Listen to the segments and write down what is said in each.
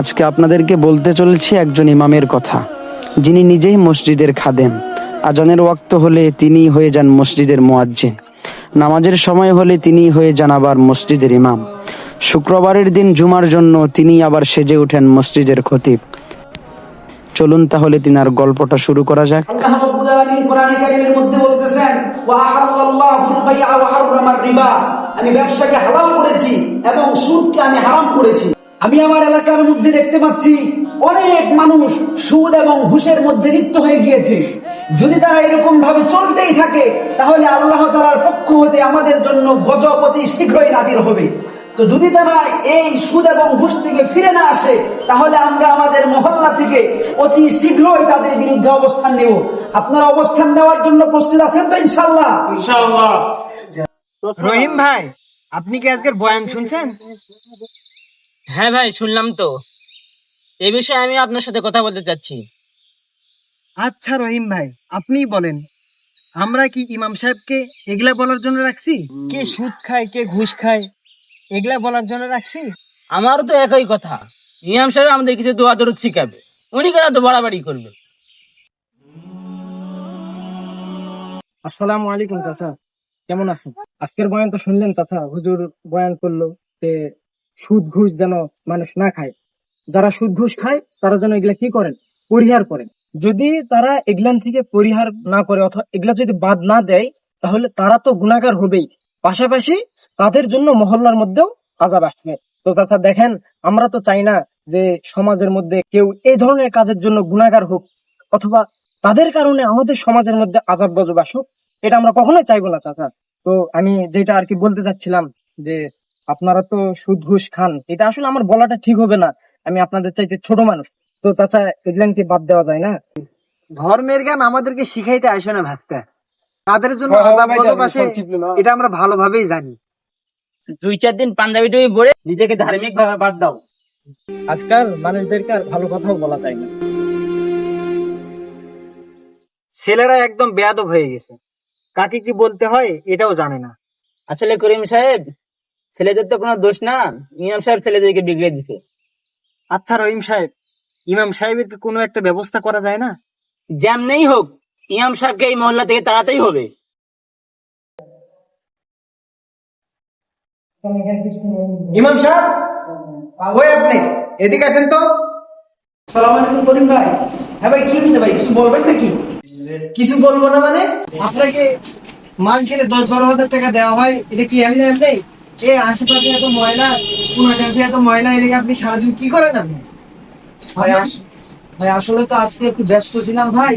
আজকে আপনাদেরকে বলতে চলেছি একজন ইমামের কথা। যিনি নিজেই মসজিদের খাদেম। আজানের ওয়াক্ত হলে তিনি হয়ে যান মসজিদের মোয়াজ্জিন। নামাজের সময় হলে তিনি হয়ে যান আবার মসজিদের ইমাম। শুক্রবারের দিন জুমার জন্য তিনি আবার সেজে ওঠেন মসজিদের খতিব। চলুন তাহলে তিনার গল্পটা শুরু করা যাক। আমি ব্যবসাকে হালাল করেছি এবং সুদকে আমি হারাম করেছি। আমি আমার এলাকার মধ্যে দেখতে পাচ্ছি অনেক মানুষ সুদ এবং ঘুষের মধ্যে লিপ্ত হয়ে গিয়েছে। যদি তারা এরকম ভাবে চলতেই থাকে তাহলে আল্লাহ তাআলার পক্ষ হতে আমাদের জন্য গজব অতি শীঘ্রই নাজির হবে। তো যদি তারা এই সুদ এবং ঘুষ থেকে ফিরে না আসে তাহলে আমরা আমাদের মহল্লা থেকে অতি শীঘ্রই তাদের বিরুদ্ধে অবস্থান নেব। আপনারা অবস্থান নেওয়ার জন্য প্রস্তুত আছেন তো ইনশাল্লাহ রহিম ভাই আপনি কি আজকের বয়ান শুনছেন? হ্যাঁ ভাই শুনলাম তো। এই বিষয়ে আমি আপনার সাথে কথা বলতে চাচ্ছি। আচ্ছা রহিম ভাই আপনি বলেন। আমরা কি ইমাম সাহেবকে এগুলা বলার জন্য রাখছি? কে সুদ খায় কে ঘুষ খায় এগুলা বলার জন্য রাখছি? আমারও তো একই কথা। ইমাম সাহেব আমাদের কিছু দোয়া দরুদ শিখাবে। উনি কেন তো বাড়াবাড়ি করবে? আসসালামু আলাইকুম চাচা। কেমন আছেন? আজকের বয়ান তো শুনলেন চাচা। হুজুর বয়ান করল যে সুদ ঘুষ যেন মানুষ না খায়। যারা সুদ ঘুষ খায়, তারা যেন এগুলা কি করেন? পরিহার করেন। যদি তারা এগুলান থেকে পরিহার না করে, অথবা এগুলা যদি বাদ না দেয়, তাহলে তারা তো গুণাকার হবেই। পাশাপাশি তাদের জন্য মহল্লার মধ্যেও আজাব আসবে। তো চাচা, দেখেন, আমরা তো চাই না যে সমাজের মধ্যে কেউ এই ধরনের কাজের জন্য গুণাগার হোক, অথবা তাদের কারণে আমাদের সমাজের মধ্যে আজাব গজব আসুক। এটা আমরা কখনোই চাইব না, চাচা। তো আমি যেটা আর কি বলতে চাচ্ছিলাম যে আপনারা তো সুদ ঘুষ খান। এটা আসলে আমার বলাটা ঠিক হবে না। আমি আপনাদের চাইতে ছোট মানুষ। তো চাচা এগুলান কি বাদ দেওয়া যায় না? ধর্মের জ্ঞান আমাদেরকে শিখাইতে আসে না ভাস্তা। তাদের জন্য গজব আসে এটা আমরা ভালোভাবেই জানি। দুই চার দিন পাঞ্জাবি টুবি পরে নিজেকে ধার্মিক ভাবে বাদ দাও। আজকাল মানুষদেরকে আর ভালো কথাও বলা যায় না। ছেলেরা একদম বেয়াদব হয়ে গেছে। কাকে কি বলতে হয় এটাও জানে না। আসলে করিম সাহেব ছেলেদের তো কোনো দোষ না। ইমাম সাহেব ছেলেদেরকে বিগড়ে দিছে। আচ্ছা রহিম সাহেব ইমাম সাহেবের কি কোনো একটা ব্যবস্থা করা যায় না? যেমনেই হোক ইমাম সাহেবকে এই মহল্লা থেকে তাড়াতেই হবে। ইমাম সাহেব ওই আপনি এদিকে আসেন তো? সালাম আলাইকুম করিম ভাই। হ্যাঁ ভাই কি হয়েছে ভাই? কিছু বলবেন নাকি? কিছু বলব না মানে? আপনাকে মানুষের দশ বারো হাজার টাকা দেওয়া হয় এটা কি এমনি এমনি? এ আশেপাশে এত ময়লা কোন কাছে এত ময়লা এদিকে আপনি সারাদিন কি করেন আপনি? ভাই ভাই আসলে তো আজকে একটু ব্যস্ত ছিলাম ভাই।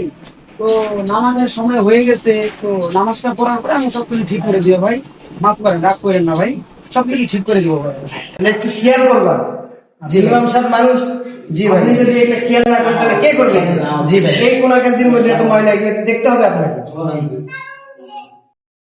তো নামাজের সময় হয়ে গেছে তো নামাজটা পড়ার পরে আমি সব কিছু ঠিক করে দিও ভাই। মাফ করেন রাগ করেন না ভাই। সব কিছু ঠিক করে দিব ভাই। তাহলে একটু খেয়াল করবা। যে ইমাম সাহেব মানুষ জি ভাই। আপনি যদি এটা খেয়াল না করেন তাহলে কে করবে? জি ভাই। এই কোন কান্তির মধ্যে তো ময়লা দেখতে হবে আপনাকে।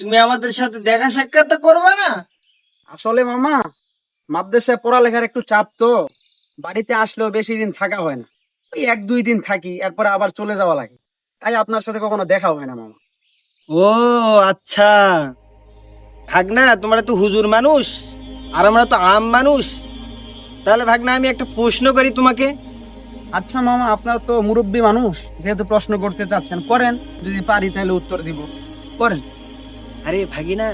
তুমি আমাদের সাথে দেখা সাক্ষাৎ তো করবে না? আসলে মামা মাদ্রাসায় পড়ালেখার একটু চাপ তো। বাড়িতে আসলেও বেশি দিন থাকা হয় না। ওই এক দুই দিন থাকি এরপরে আবার চলে যাওয়া লাগে। তাই আপনার সাথে কখনো দেখা হয় না মামা। ও আচ্ছা। ভাগনা তোমরা তো হুজুর মানুষ আর আমরা তো আম মানুষ। তাহলে ভাগনা আমি একটা প্রশ্ন করি তোমাকে। আচ্ছা মামা আপনার তো মুরব্বী মানুষ যেহেতু প্রশ্ন করতে চাচ্ছেন করেন। যদি পারি তাহলে উত্তর দিব। করেন। আরে ভাগিনা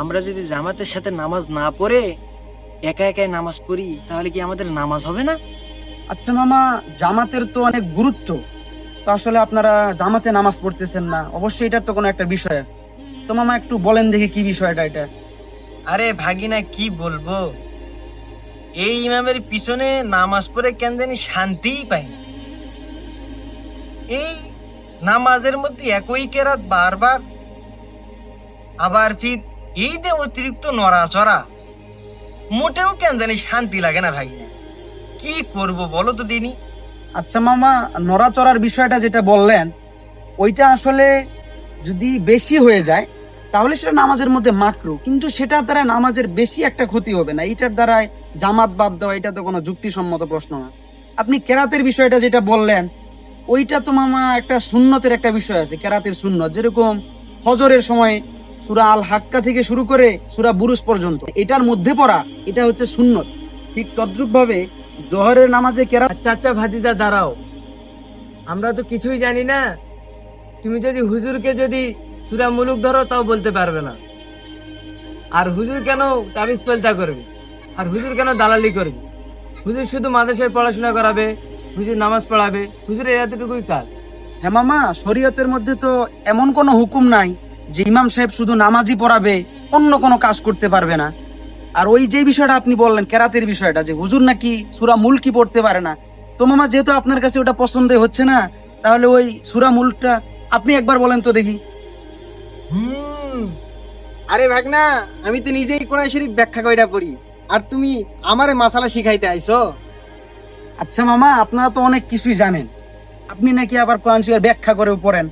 আমরা যদি জামাতের সাথে নামাজ না পড়ে একা একাই নামাজ পড়ি তাহলে কি আমাদের নামাজ হবে না? আচ্ছা মামা জামাতের তো অনেক গুরুত্ব। তো আসলে আপনারা জামাতে নামাজ পড়তেছেন না অবশ্যই এটার তো কোনো একটা বিষয় আছে। তো মামা একটু বলেন দেখি কি বিষয়টা এটা। আরে ভাগিনা কি বলব? এই ইমামের পিছনে নামাজ পড়ে কেন জানি শান্তিই পাই এই নামাজের মধ্যে একই কেরাত বারবার আবার ফির এই যে অতিরিক্ত নড়াচড়া। মোটেও কেন জানি শান্তি লাগে না ভাই। কি করব বলো তো দিনি? আচ্ছা মামা, নড়াচড়ার বিষয়টা যেটা বললেন, ওইটা আসলে যদি বেশি হয়ে যায়, তাহলে সেটা নামাজের মধ্যে মাকরু। কিন্তু সেটার দ্বারা নামাজের বেশি একটা ক্ষতি হবে না। এটার দ্বারাই জামাত বাদ দেওয়া, এটা তো কোনো যুক্তিসম্মত প্রশ্ন না। আপনি কেরাতের বিষয়টা যেটা বললেন, ওইটা তো মামা একটা সুন্নতের একটা বিষয় আছে, কেরাতের সুন্নত। যেরকম হজরের সময় সুরা আল হাক্কা থেকে শুরু করে সুরা বুরুজ পর্যন্ত। এটার মধ্যে পড়া, এটা হচ্ছে সুন্নত। ঠিক তদ্রুপ ভাবে জোহরের নামাজে আচ্ছা আচ্ছা ভাতিজা দাঁড়াও। আমরা তো কিছুই জানি না। তুমি যদি হুজুরকে যদি সুরা মুলুক ধরো, তাও বলতে পারবে না। আর হুজুর কেন তাবিজ পাল্টা করবে? আর হুজুর কেন দালালি করবে? হুজুর শুধু মাদ্রাসায় পড়াশোনা করাবে, হুজুর নামাজ পড়াবে, হুজুরের এতটুকুই কাজ। হ্যাঁ মামা, শরীয়তের মধ্যে তো এমন কোনো হুকুম নাই যে ইমাম সাহেব শুধু নামাজই পড়াবে অন্য কোনো কাজ করতে পারবে না। আর ওই যে বিষয়টা আপনি বললেন কেরাতের বিষয়টা যে হুজুর নাকি সুরা মুলকি পড়তে পারে না। তো মামা যেহেতু আপনার কাছে ওটা পছন্দ হচ্ছে না তাহলে ওই সুরা মুলকটা আপনি একবার বলেন তো দেখি। আরে ভাগনা আমি তো নিজেই কোরআন শরীফ ব্যাখ্যা কইরা পড়ি। আর তুমি আমারে মাসালা শিখাইতে আইছো? আচ্ছা মামা আপনারা তো অনেক কিছুই জানেন। আপনি নাকি আবার কোরআন শরীফের ব্যাখ্যা করেও পড়েন।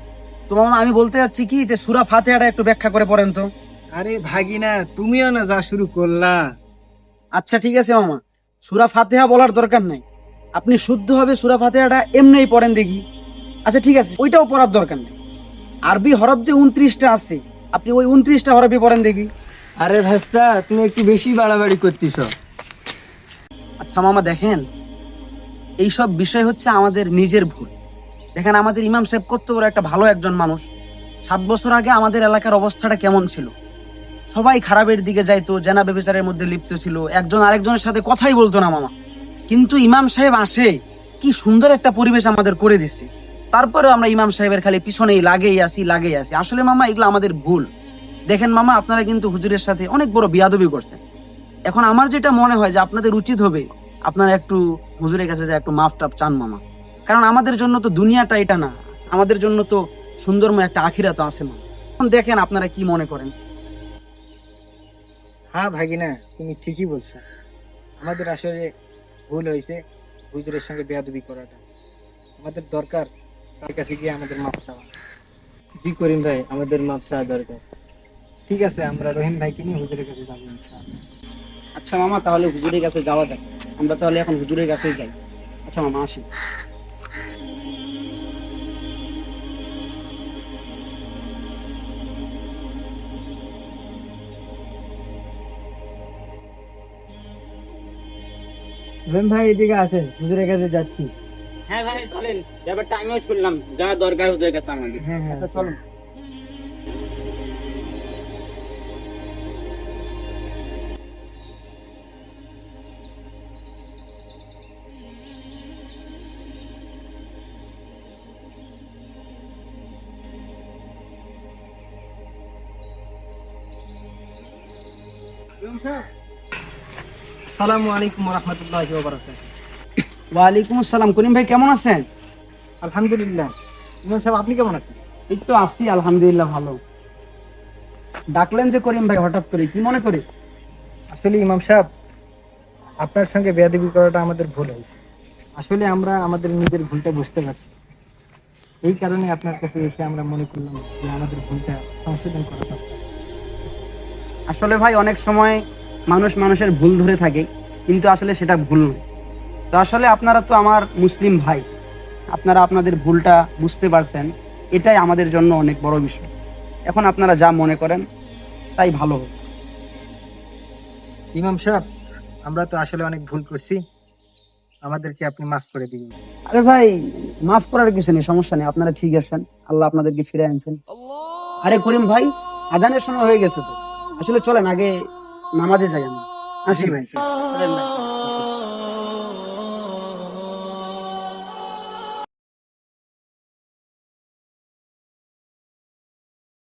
তো মামা আমি বলতে যাচ্ছি কি যে সুরা ফাতেহাটা একটু ব্যাখ্যা করে পড়েন তো। আরে ভাগিনা তুমিও না যা শুরু করলা। আচ্ছা ঠিক আছে মামা। সুরা ফাতেহা বলার দরকার নাই। আপনি শুদ্ধভাবে সুরা ফাতেহাটা এমনিই পড়েন দেখি। আচ্ছা ঠিক আছে ওইটাও পড়ার দরকার নেই। আরবি হরফ যে উনত্রিশটা আছে আপনি ওই উনত্রিশটা হরফই পড়েন দেখি। আরে ভাস্তা তুমি একটু বেশি বাড়াবাড়ি করতেছ। আচ্ছা মামা দেখেন এইসব বিষয় হচ্ছে আমাদের নিজের ভুল। দেখেন আমাদের ইমাম সাহেব কত বড় একটা ভালো একজন মানুষ। সাত বছর আগে আমাদের এলাকার অবস্থাটা কেমন ছিল? সবাই খারাপের দিকে যাইতো, জেনা বেবিচারের মধ্যে লিপ্ত ছিল, একজন আরেকজনের সাথে কথাই বলতো না মামা। কিন্তু ইমাম সাহেব আসে, কি সুন্দর একটা পরিবেশ আমাদের করে দিচ্ছে তারপরে আমরা ইমাম সাহেবের খালি পিছনেই লাগেই আসি লাগেই আসি আসলে মামা, এগুলো আমাদের ভুল। দেখেন মামা, আপনারা কিন্তু হুজুরের সাথে অনেক বড় বিয়াদবি করছেন। এখন আমার যেটা মনে হয় যে আপনাদের উচিত হবে, আপনারা একটু হুজুরের কাছে যা একটু মাফ টাপ চান মামা। কারণ আমাদের জন্য তো দুনিয়াটা এটা না। আমাদের জন্য তো সুন্দরময় একটা আখিরা তো আছে এখন দেখেন আপনারা কি মনে করেন। হ্যাঁ ভাগিনা তুমি ঠিকই বলছো। আমাদের আসলে ভুল হয়েছে হুজুরের সঙ্গে বেয়াদবি করাটা। আমাদের দরকার তার কাছে গিয়ে আমাদের মাপ চাওয়া। জি করিম ভাই আমাদের মাপ চাওয়া দরকার। ঠিক আছে আমরা রহিম ভাইকে নিয়ে হুজুরের কাছে যাব আচ্ছা মামা তাহলে হুজুরের কাছে যাওয়া যাক। আমরা তাহলে এখন হুজুরের কাছেই যাই। আচ্ছা মামা আসি। রহিম ভাই এদিকে আছেন হুজুরের কাছে যাচ্ছি। হ্যাঁ ভাই চলেন। ব্যাপারটা আমিও শুনলাম যা দরকার হুজুরের কাছে আমাদের হ্যাঁ হ্যাঁ আচ্ছা চলুন। আসসালামু আলাইকুম রহমতুল্লাহ ওয়ালাইকুম আসসালাম। করিম ভাই কেমন আছেন? আলহামদুলিল্লাহ। ইমাম সাহেব আপনি কেমন আছেন? এই তো আলহামদুলিল্লাহ ভালো। ডাকলেন যে করিম ভাই হঠাৎ করে কি মনে করে? আসলে ইমাম সাহেব আপনার সঙ্গে বেয়াদবি করাটা আমাদের ভুল হয়েছে। আসলে আমরা আমাদের নিজের ভুলটা বুঝতে পারছি। এই কারণে আপনার কাছে এসে আমরা মনে করলাম যে আমাদের ভুলটা সংশোধন করা আসলে ভাই অনেক সময় মানুষ মানুষের ভুল ধরে থাকে কিন্তু আসলে সেটা ভুল নয়। তো আসলে আপনারা তো আমার মুসলিম ভাই আপনারা আপনাদের ভুলটা বুঝতে পারছেন এটাই আমাদের জন্য অনেক বড় বিষয়। এখন আপনারা যা মনে করেন তাই ভালো হবে। ইমাম সাহেব আমরা তো আসলে অনেক ভুল করছি। আমাদেরকে আপনি মাফ করে দিন আরে ভাই মাফ করার কিছু নেই সমস্যা নেই আপনারা ঠিক আছেন আল্লাহ আপনাদেরকে ফিরে আনছেন। আরে করিম ভাই আজানের সময় হয়ে গেছে তো। আসলে চলেন আগে নামাজে যাই আমি আসি ভাই।